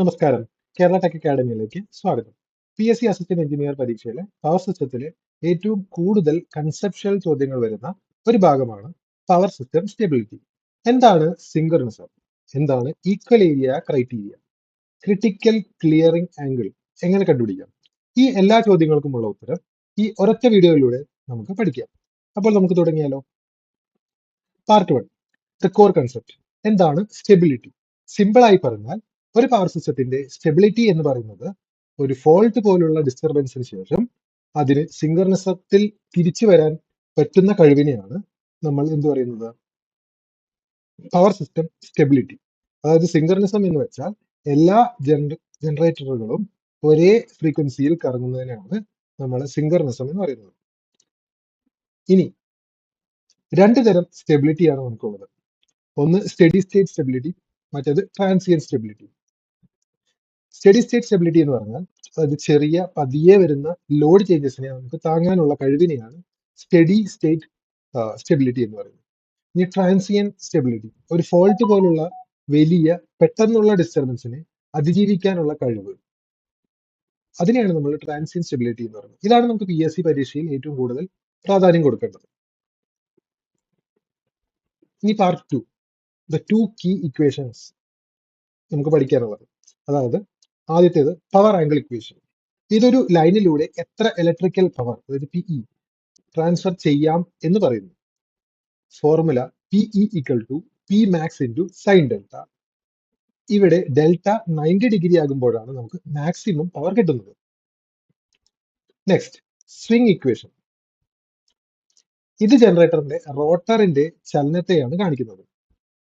നമസ്കാരം. കേരള ടെക് അക്കാഡമിയിലേക്ക് സ്വാഗതം. P S C assistant engineer പരീക്ഷയിലെ power സിസ്റ്റത്തിലെ ഏറ്റവും കൂടുതൽ കൺസെപ്ഷ്യൽ ചോദ്യങ്ങൾ വരുന്ന ഒരു ഭാഗമാണ് പവർ സിസ്റ്റം സ്റ്റെബിലിറ്റി എന്താണ് സിങ്കർണിസം എന്താണ് equal area criteria critical clearing angle എങ്ങനെ കണ്ടുപിടിക്കാം? ഈ എല്ലാ ചോദ്യങ്ങൾക്കുമുള്ള ഉത്തരം ഈ ഒരൊറ്റ വീഡിയോയിലൂടെ നമുക്ക് പഠിക്കാം. അപ്പോൾ നമുക്ക് തുടങ്ങിയാലോ? Part one the core concept എന്താണ് സ്റ്റെബിലിറ്റി സിമ്പിളായി പറഞ്ഞാൽ ഒരു പവർ സിസ്റ്റത്തിന്റെ സ്റ്റെബിലിറ്റി എന്ന് പറയുന്നത് ഒരു ഫോൾട്ട് പോലുള്ള ഡിസ്റ്റർബൻസിന് ശേഷം അതിന് സിങ്കർണിസത്തിൽ തിരിച്ചു വരാൻ പറ്റുന്ന കഴിവിനെയാണ് നമ്മൾ എന്ത് പറയുന്നത്? പവർ സിസ്റ്റം സ്റ്റെബിലിറ്റി അതായത് സിങ്കർണിസം എന്ന് വെച്ചാൽ എല്ലാ ജനറ ജനറേറ്ററുകളും ഒരേ ഫ്രീക്വൻസിയിൽ കറങ്ങുന്നതിനാണ് നമ്മൾ സിങ്കർണിസം എന്ന് പറയുന്നത്. ഇനി രണ്ട് തരം സ്റ്റെബിലിറ്റിയാണ് നമുക്കുള്ളത്. ഒന്ന് സ്റ്റഡി സ്റ്റേറ്റ് സ്റ്റെബിലിറ്റി മറ്റേത് transient stability steady state stability എന്ന് പറഞ്ഞാൽ അതായത് ചെറിയ പതിയെ വരുന്ന ലോഡ് ചേഞ്ചസിനെ നമുക്ക് താങ്ങാനുള്ള കഴിവിനെയാണ് സ്റ്റഡി സ്റ്റേറ്റ് സ്റ്റെബിലിറ്റി എന്ന് പറയുന്നത്. ഇനി ട്രാൻസിയൻ സ്റ്റെബിലിറ്റി. ഒരു ഫോൾട്ട് പോലുള്ള വലിയ പെട്ടെന്നുള്ള ഡിസ്റ്റർബൻസിനെ അതിജീവിക്കാനുള്ള കഴിവ്. അതിനെയാണ് നമ്മൾ ട്രാൻസിയൻ സ്റ്റെബിലിറ്റി എന്ന് പറയുന്നത്. ഇതാണ് നമുക്ക് പി എസ് സി പരീക്ഷയിൽ ഏറ്റവും കൂടുതൽ പ്രാധാന്യം കൊടുക്കേണ്ടത്. ഇനി part two the two key equations നമുക്ക് പഠിക്കാനുള്ളത്. അതായത് ആദ്യത്തേത് പവർ ആംഗിൾ ഇക്വേഷൻ ഇതൊരു ലൈനിലൂടെ എത്ര ഇലക്ട്രിക്കൽ പവർ അതായത് പി ഇ ട്രാൻസ്ഫർ ചെയ്യാം എന്ന് പറയുന്നു. Formula P E equal to P max into sine delta ഇവിടെ ഡെൽറ്റ നയന്റി ഡിഗ്രി ആകുമ്പോഴാണ് നമുക്ക് മാക്സിമം പവർ കിട്ടുന്നത്. നെക്സ്റ്റ് സ്വിംഗ് ഇക്വേഷൻ ഇത് ജനറേറ്ററിന്റെ റോട്ടറിന്റെ ചലനത്തെയാണ് കാണിക്കുന്നത്.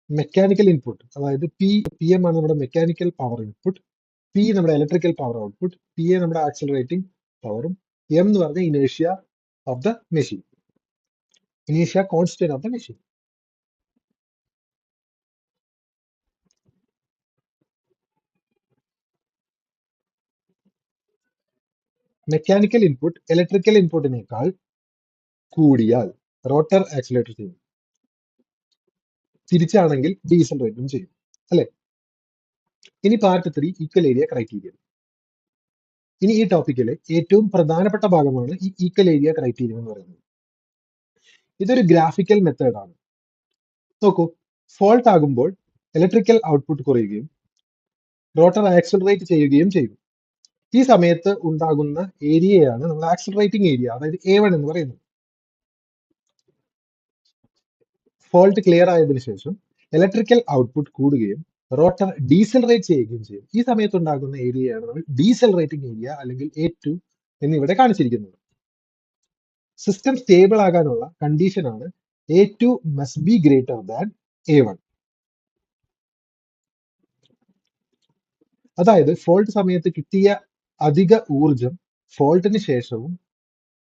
മെക്കാനിക്കൽ ഇൻപുട്ട് അതായത് പി പി എം ആണ് നമ്മുടെ മെക്കാനിക്കൽ പവർ ഇൻപുട്ട് പി നമ്മുടെ electrical power output P A നമ്മുടെ ആക്സലറേറ്റിംഗ് പവറും എം എന്ന് പറഞ്ഞ ഇനേഷ്യ of the machine ഇനേഷ്യ constant of the machine mechanical input electrical ഇൻപുട്ടിനേക്കാൾ കൂടിയാൽ റോട്ടർ ആക്സിലേറ്റർ ചെയ്യും. തിരിച്ചാണെങ്കിൽ ഡീസൽ റേറ്റും ചെയ്യും. അല്ലെ? ഇനി part three equal area criteria ഇനി ഈ ടോപ്പിക്കിലെ ഏറ്റവും പ്രധാനപ്പെട്ട ഭാഗമാണ് ഈ ഈക്വൽ ഏരിയ ക്രൈറ്റീരിയ എന്ന് പറയുന്നത്. ഇതൊരു ഗ്രാഫിക്കൽ മെത്തേഡാണ് നോക്കൂ ഫോൾട്ട് ആകുമ്പോൾ ഇലക്ട്രിക്കൽ ഔട്ട്പുട്ട് കുറയുകയും റോട്ടർ ആക്സിലറേറ്റ് ചെയ്യുകയും ചെയ്യും. ഈ സമയത്ത് ഉണ്ടാകുന്ന ഏരിയയാണ് നമ്മൾ ആക്സിലറേറ്റിംഗ് ഏരിയ അതായത് എ വൺ എന്ന് പറയുന്നത്. ഫോൾട്ട് ക്ലിയർ ആയതിനു ശേഷം ഇലക്ട്രിക്കൽ ഔട്ട്പുട്ട് കൂടുകയും റോട്ടർ ഡീസലറേറ്റ് ചെയ്യുകയും ചെയ്യും. ഈ സമയത്ത് ഉണ്ടാകുന്ന ഏരിയയാണ് നമ്മൾ ഡീസലറേറ്റിംഗ് ഏരിയ അല്ലെങ്കിൽ എ ടു എന്നിവിടെ കാണിച്ചിരിക്കുന്നത്. സിസ്റ്റം സ്റ്റേബിൾ ആകാനുള്ള കണ്ടീഷനാണ് A two must be greater than A one അതായത് ഫോൾട്ട് സമയത്ത് കിട്ടിയ അധിക ഊർജം ഫോൾട്ടിന് ശേഷവും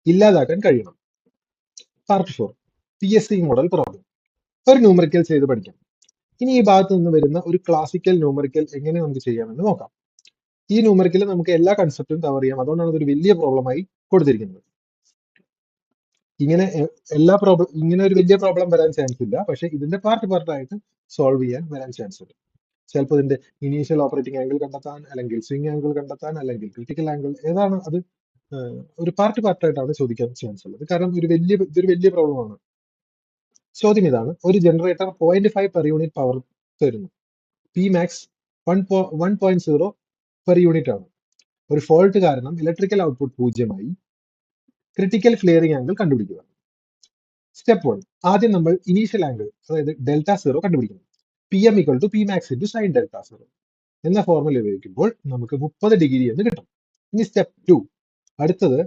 ഇല്ലാതാക്കാൻ കഴിയണം. Part four P S C model problem ഒരു ന്യൂമറിക്കൽ ചെയ്ത് പഠിക്കാം. ഇനി ഈ ഭാഗത്ത് നിന്ന് വരുന്ന ഒരു ക്ലാസിക്കൽ ന്യൂമറിക്കൽ എങ്ങനെ നമുക്ക് ചെയ്യാമെന്ന് നോക്കാം. ഈ ന്യൂമറിക്കൽ നമുക്ക് എല്ലാ കൺസെപ്റ്റും കവർ ചെയ്യാം. അതുകൊണ്ടാണ് ഇതൊരു വലിയ പ്രോബ്ലമായി കൊടുത്തിരിക്കുന്നത്. ഇങ്ങനെ എല്ലാ പ്രോബ്ലം ഇങ്ങനെ ഒരു വലിയ പ്രോബ്ലം വരാൻ ചാൻസ് ഇല്ല. പക്ഷെ ഇതിന്റെ പാർട്ട് പാർട്ടായിട്ട് സോൾവ് ചെയ്യാൻ വരാൻ ചാൻസ് ഉണ്ട്. ചിലപ്പോൾ ഇതിന്റെ ഇനീഷ്യൽ ഓപ്പറേറ്റിംഗ് ആംഗിൾ കണ്ടെത്താൻ അല്ലെങ്കിൽ സ്വിംഗ് ആംഗിൾ കണ്ടെത്താൻ അല്ലെങ്കിൽ ക്രിട്ടിക്കൽ ആംഗിൾ ഏതാണ് അത് ഒരു പാർട്ട് പാർട്ടായിട്ടാണ് ചോദിക്കാൻ ചാൻസ് ഉള്ളത്. കാരണം ഒരു വലിയ ഇതൊരു വലിയ പ്രോബ്ലമാണ് ചോദ്യം ഇതാണ്. ഒരു generator point five per unit power തരുന്നു. P max one one point zero per unit ആണ്. ഒരു ഫോൾട്ട് കാരണം ഇലക്ട്രിക്കൽ ഔട്ട്പുട്ട് പൂജ്യമായി ക്രിട്ടിക്കൽ ക്ലിയറിംഗ് ആംഗിൾ കണ്ടുപിടിക്കുക. സ്റ്റെപ്പ് വൺ ആദ്യം നമ്മൾ ഇനീഷ്യൽ ആംഗിൾ അതായത് ഡെൽറ്റ സീറോ കണ്ടുപിടിക്കണം. P M equal to P max into sine delta zero എന്ന ഫോർമുല ഉപയോഗിക്കുമ്പോൾ നമുക്ക് മുപ്പത് ഡിഗ്രി എന്ന് കിട്ടും. ഇനി സ്റ്റെപ്പ് ടു അടുത്തത്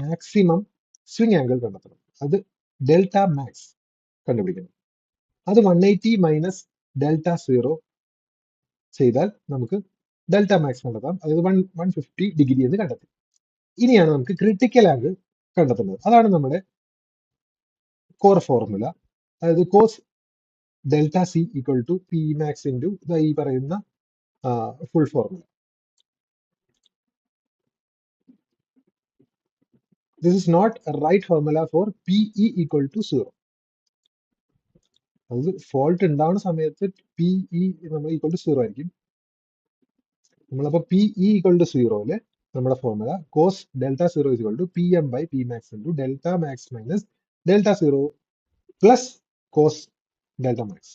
മാക്സിമം സ്വിംഗ് ആംഗിൾ കണ്ടെത്തണം. അത് ഡെൽറ്റ മാക്സ് കണ്ടുപിടിക്കണം അത് one eighty minus delta zero ചെയ്താൽ നമുക്ക് ഡെൽറ്റ മാക്സ് കണ്ടെത്താം. അതായത് വൺ വൺ ഫിഫ്റ്റി ഡിഗ്രി എന്ന് കണ്ടെത്തി. ഇനിയാണ് നമുക്ക് ക്രിട്ടിക്കൽ ആംഗിൾ കണ്ടെത്തുന്നത്. അതാണ് നമ്മുടെ കോർ ഫോർമുല അതായത് cos delta C equal to P max into ഈ പറയുന്ന full formula this is not right formula for P PE equal to 0. അത് ഫോൾട്ട് ഉണ്ടാവുന്ന സമയത്ത് പി ഇ നമ്മൾ ഈക്വൽ ടു സീറോ ആയിരിക്കും. നമ്മളപ്പോ പി ഇ ഈക്വൽ ടു സീറോയിൽ നമ്മുടെ formula cos delta zero is equal to P M by P max into delta max minus delta zero plus cos delta max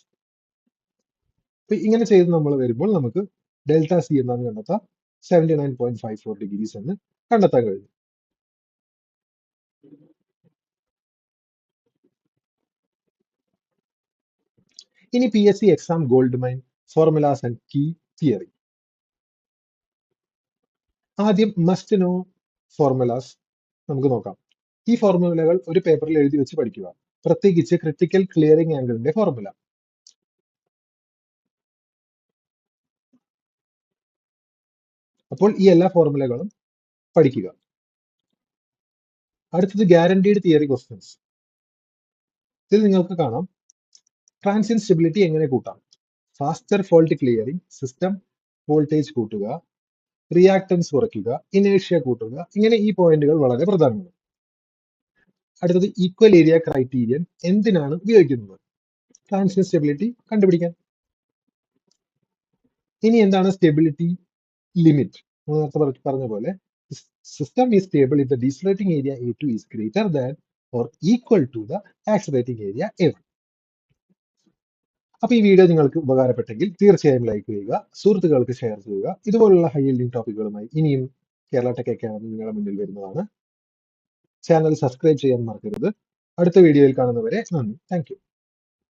അപ്പൊ ഇങ്ങനെ ചെയ്ത് നമ്മൾ വരുമ്പോൾ നമുക്ക് ഡെൽറ്റ സി എന്നാണ് കണ്ടെത്താം. Seventy nine point five four degrees എന്ന് കണ്ടെത്താൻ കഴിയും. ഇനി P S C exam gold mine formulas and key theory ആദ്യം മസ്റ്റ് നോ ഫോർമുലാസ് നമുക്ക് നോക്കാം. ഈ ഫോർമുലകൾ ഒരു പേപ്പറിൽ എഴുതി വെച്ച് പഠിക്കുക. പ്രത്യേകിച്ച് ക്രിട്ടിക്കൽ ക്ലിയറിംഗ് ആംഗിളിന്റെ ഫോർമുല അപ്പോൾ ഈ എല്ലാ ഫോർമുലകളും പഠിക്കുക. അടുത്തത് ഗ്യാരണ്ടീഡ് തിയറി ക്വസ്റ്റ്യൻസ് ഇതിൽ നിങ്ങൾക്ക് കാണാം. ട്രാൻസിയൻ സ്റ്റെബിലിറ്റി എങ്ങനെ കൂട്ടാം? Faster fault clearing system voltage കൂട്ടുക റിയാക്ടൻസ് കുറയ്ക്കുക ഇനേഷ്യ കൂട്ടുക ഇങ്ങനെ ഈ പോയിന്റുകൾ വളരെ പ്രധാനമാണ്. അടുത്തത് ഈക്വൽ ഏരിയ ക്രൈറ്റീരിയൻ എന്തിനാണ് ഉപയോഗിക്കുന്നത്? ട്രാൻസിയൻ സ്റ്റെബിലിറ്റി കണ്ടുപിടിക്കാൻ ഇനി എന്താണ് സ്റ്റെബിലിറ്റി ലിമിറ്റ് നേരത്തെ പറഞ്ഞ പോലെ system is stable if the decelerating area A two is greater than or equal to the accelerating area A one അപ്പൊ ഈ വീഡിയോ നിങ്ങൾക്ക് ഉപകാരപ്പെട്ടെങ്കിൽ തീർച്ചയായും ലൈക്ക് ചെയ്യുക സുഹൃത്തുക്കൾക്ക് ഷെയർ ചെയ്യുക. ഇതുപോലുള്ള ഹൈ യീൽഡിംഗ് ടോപ്പിക്കുകളുമായി ഇനിയും കേരള ടെക് അക്കാദമി നിങ്ങളുടെ മുന്നിൽ വരുന്നതാണ്. ചാനൽ സബ്സ്ക്രൈബ് ചെയ്യാൻ മറക്കരുത്. അടുത്ത വീഡിയോയിൽ കാണുന്നവരെ നന്ദി. താങ്ക്